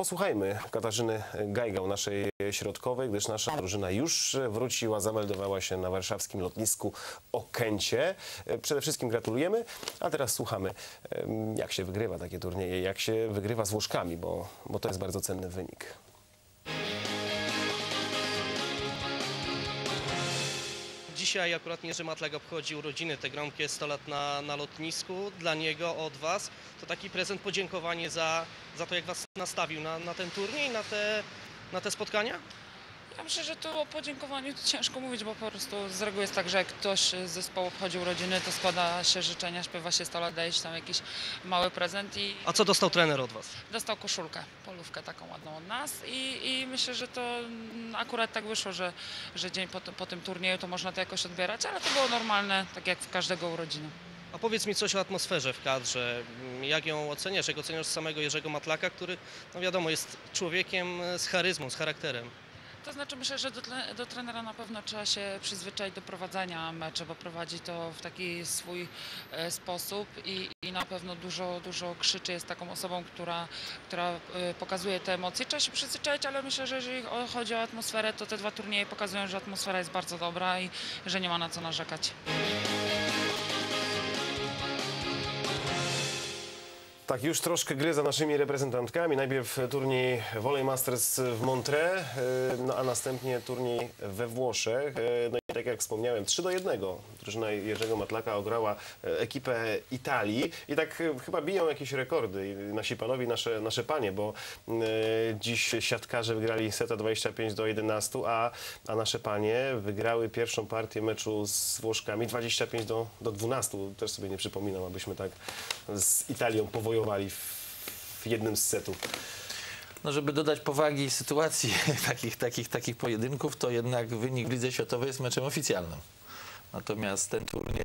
posłuchajmy Katarzyny Gajgał, naszej środkowej, gdyż nasza drużyna już wróciła, zameldowała się na warszawskim lotnisku Okęcie. Przede wszystkim gratulujemy, a teraz słuchamy, jak się wygrywa takie turnieje, jak się wygrywa z Włoszkami, bo, bo to jest bardzo cenny wynik. Dzisiaj akurat Jerzy Matlak obchodzi urodziny te gromkie 100 lat na, na lotnisku. Dla niego, od Was, to taki prezent, podziękowanie za, za to, jak Was nastawił na, na ten turniej, na te, na te spotkania. Ja myślę, że tu o podziękowaniu to ciężko mówić, bo po prostu z reguły jest tak, że jak ktoś z zespołu obchodzi urodziny, to składa się życzenia, śpiewa się 100 lat, daje się tam jakiś mały prezent i A co dostał trener od Was? dostał koszulkę, polówkę taką ładną od nas i, i myślę, że to akurat tak wyszło, że, że dzień po, tym- po tym turnieju to można to jakoś odbierać, ale to było normalne, tak jak w każdego urodziny. A powiedz mi coś o atmosferze w kadrze. Jak ją oceniasz? Jak oceniasz samego Jerzego Matlaka, który, no wiadomo, jest człowiekiem z charyzmą, z charakterem. To znaczy myślę, że do, do trenera na pewno trzeba się przyzwyczaić do prowadzenia meczu, bo prowadzi to w taki swój e, sposób i, i na pewno dużo, dużo krzyczy, jest taką osobą, która, która e, pokazuje te emocje. Trzeba się przyzwyczaić, ale myślę, że jeżeli chodzi o atmosferę, to te dwa turnieje pokazują, że atmosfera jest bardzo dobra i że nie ma na co narzekać. Tak, już troszkę gry za naszymi reprezentantkami. Najpierw turniej Volley Masters w Montreux, e, no a następnie turniej we Włoszech. E, No tak jak wspomniałem, 3 do 1. Drużyna Jerzego Matlaka ograła e, ekipę Italii i tak e, chyba biją jakieś rekordy nasi panowie, nasze, nasze panie, bo e, dziś siatkarze wygrali seta 25 do 11, a, a nasze panie wygrały pierwszą partię meczu z Włoszkami 25 do, do 12. Też sobie nie przypominam, abyśmy tak z Italią powojowali w, w jednym z setów. No, żeby dodać powagi sytuacji takich, takich, takich pojedynków, to jednak wynik w Lidze Światowej jest meczem oficjalnym. Natomiast ten turniej